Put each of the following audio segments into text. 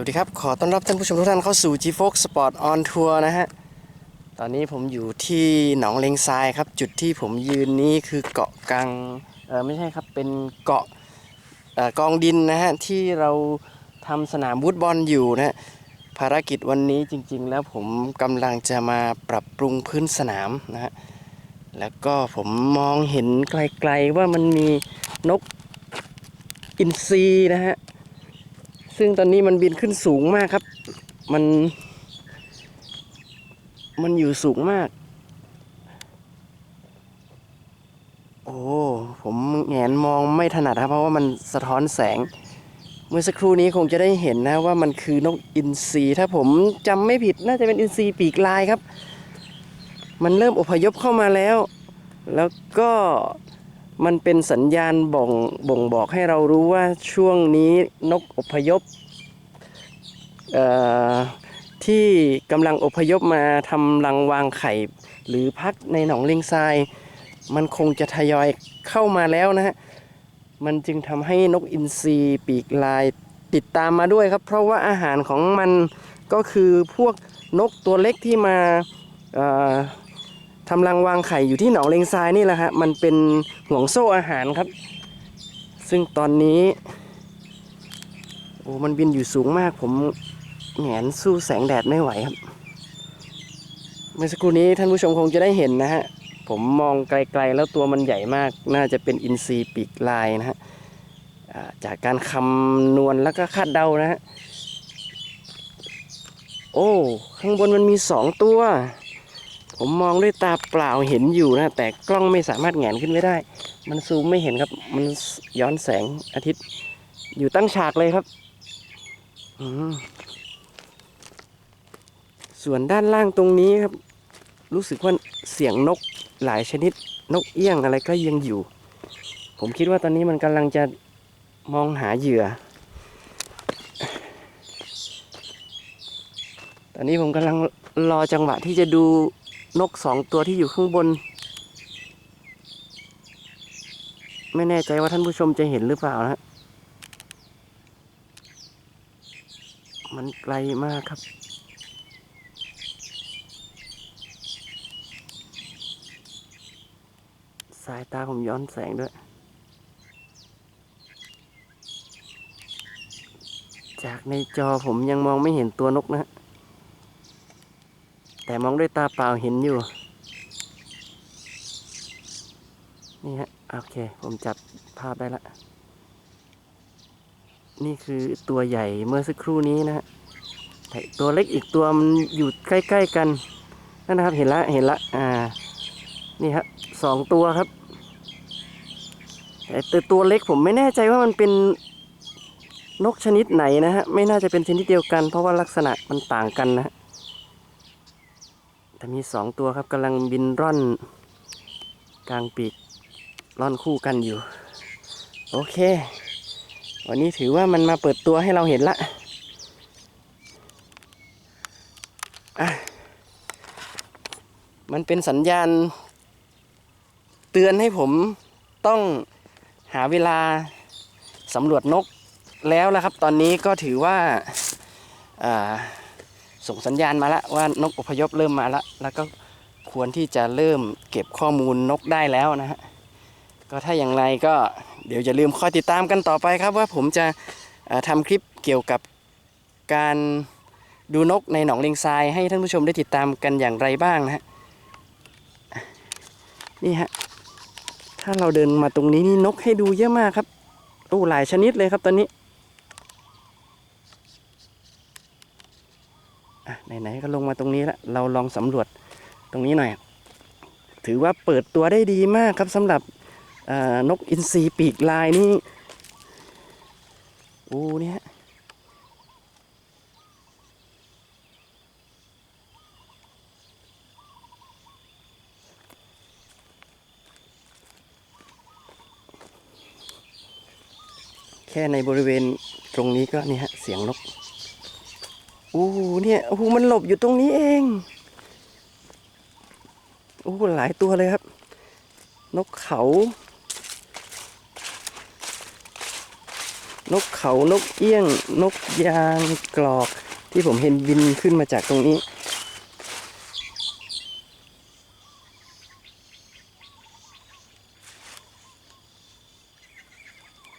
วัสดีครับ ขอต้อนรับท่านผู้ชมทุกท่านเข้าสู่ g f o x Sport on Tour นะฮะ ตอนนี้ผมอยู่ที่หนองเลงทรายครับ จุดที่ผมยืนนี้คือเกาะกลางเออไม่ใช่ครับ เป็นเกาะเออกองดินนะฮะ ที่เราทำสนามฟุตบอลอยู่นะฮะ ภารกิจวันนี้จริง ๆ แล้วผมกำลังจะมาปรับปรุงพื้นสนามนะฮะ แล้วก็ผมมองเห็นไกลๆว่ามันมีนกอินทรีนะฮะ ซึ่งตอนนี้มันบินขึ้นสูงมากครับ มัน มันอยู่สูงมาก โอ้ ผมแงนมองไม่ถนัดครับ เพราะว่ามันสะท้อนแสง เมื่อสักครู่นี้คงจะได้เห็นนะว่ามันคือนกอินทรีถ้าผมจำไม่ผิดน่าจะเป็นอินทรีปีกลายครับ มันเริ่มอพยพเข้ามาแล้ว แล้วก็ มันเป็นสัญญาณบ่งบ่งบอกให้เรารู้ว่าช่วงนี้นกอพยพที่กำลังอพยพมาทำรังวางไข่ หรือพักในหนองเลงทราย มันคงจะทยอยเข้ามาแล้วนะฮะมันจึงทำให้นกอินทรีปีกลายติดตามมาด้วยครับ เพราะว่าอาหารของมันก็คือพวกนกตัวเล็กที่มา ทำรังวางไข่อยู่ที่หนองเลงทรายนี่แหละฮะ มันเป็นห่วงโซ่อาหารครับ ซึ่งตอนนี้ โอ้มันบินอยู่สูงมากผมแหงนสู้แสงแดดไม่ไหวครับ เมื่อสักครู่นี้ท่านผู้ชมคงจะได้เห็นนะฮะ ผมมองไกลๆแล้วตัวมันใหญ่มาก น่าจะเป็นอินทรีปีกลายนะฮะจากการคำนวณแล้วก็คาดเดานะฮะ โอ้ ข้างบนมันมีสองตัว ผมมองด้วยตาเปล่าเห็นอยู่นะ แต่กล้องไม่สามารถแหงนขึ้นไม่ได้ มันซูมไม่เห็นครับ มันย้อนแสงอาทิตย์ อยู่ตั้งฉากเลยครับส่วนด้านล่างตรงนี้ครับ รู้สึกว่าเสียงนกหลายชนิด นกเอี้ยงอะไรก็ยังอยู่ ผมคิดว่าตอนนี้มันกำลังจะมองหาเหยื่อ ตอนนี้ผมกำลังรอจังหวะที่จะดู นกสองตัวที่อยู่ข้างบน ไม่แน่ใจว่าท่านผู้ชมจะเห็นหรือเปล่านะมันไกลมากครับ สายตาผมย้อนแสงด้วย จากในจอผมยังมองไม่เห็นตัวนกนะฮะ แต่มองด้วยตาเปล่าเห็นอยู่ นี่ฮะ โอเค ผมจับภาพได้ละ นี่คือตัวใหญ่เมื่อสักครู่นี้นะฮะตัวเล็กอีกตัวมันอยู่ใกล้ ๆ กันนั่นนะครับ เห็นละเห็นละอ่า นี่ครับสองตัวครับแต่ตัวตัวเล็กผมไม่แน่ใจว่ามันเป็นนกชนิดไหนนะฮะ ไม่น่าจะเป็นชนิดเดียวกัน เพราะว่าลักษณะมันต่างกันนะฮะ แต่มีสองตัวครับกำลังบินร่อน กลางปีกร่อนคู่กันอยู่ โอเค วันนี้ถือว่ามันมาเปิดตัวให้เราเห็นละอะมันเป็นสัญญาณ เตือนให้ผมต้องหาเวลาสำรวจนกแล้วละครับ ตอนนี้ก็ถือว่าอ่า ส่งสัญญาณมาแล้วว่านกอพยพเริ่มมาแล้วแล้วก็ควรที่จะเริ่มเก็บข้อมูลนกได้แล้วนะฮะก็ถ้าอย่างไรก็เดี๋ยวจะลืมคอยติดตามกันต่อไปครับว่าผมจะทำคลิปเกี่ยวกับการดูนกในหนองเลงทรายให้ท่านผู้ชมได้ติดตามกันอย่างไรบ้างนะฮะนี่ฮะถ้าเราเดินมาตรงนี้นี่นกให้ดูเยอะมากครับโอ้หลายชนิดเลยครับตอนนี้ อะ ไหนๆก็ลงมาตรงนี้แล้วเราลองสำรวจตรงนี้หน่อย ถือว่าเปิดตัวได้ดีมากครับสำหรับนกอินทรีปีกลายนี่โอ้เนี่ยแค่ในบริเวณตรงนี้ก็นี่ฮะเสียงนก โอ้โหเนี่ยโอ้โหมันหลบอยู่ตรงนี้เองโอ้โหหลายตัวเลยครับ นกเขา นกเขานกเอี้ยง นกยางกรอกที่ผมเห็นบินขึ้นมาจากตรงนี้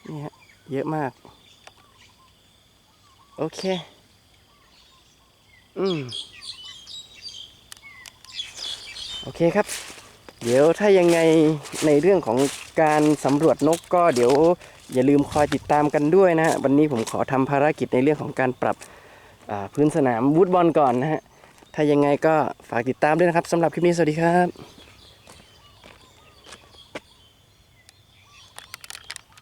นี่ฮะเยอะมาก โอเค อืมโอเคครับ เดี๋ยวถ้ายังไงในเรื่องของการสำรวจนกก็เดี๋ยวอย่าลืมคอยติดตามกันด้วยนะฮะวันนี้ผมขอทำภารกิจในเรื่องของการปรับพื้นสนามวูดบอลก่อนนะฮะถ้ายังไงก็ฝากติดตามด้วยนะครับสำหรับคลิปนี้สวัสดีครับ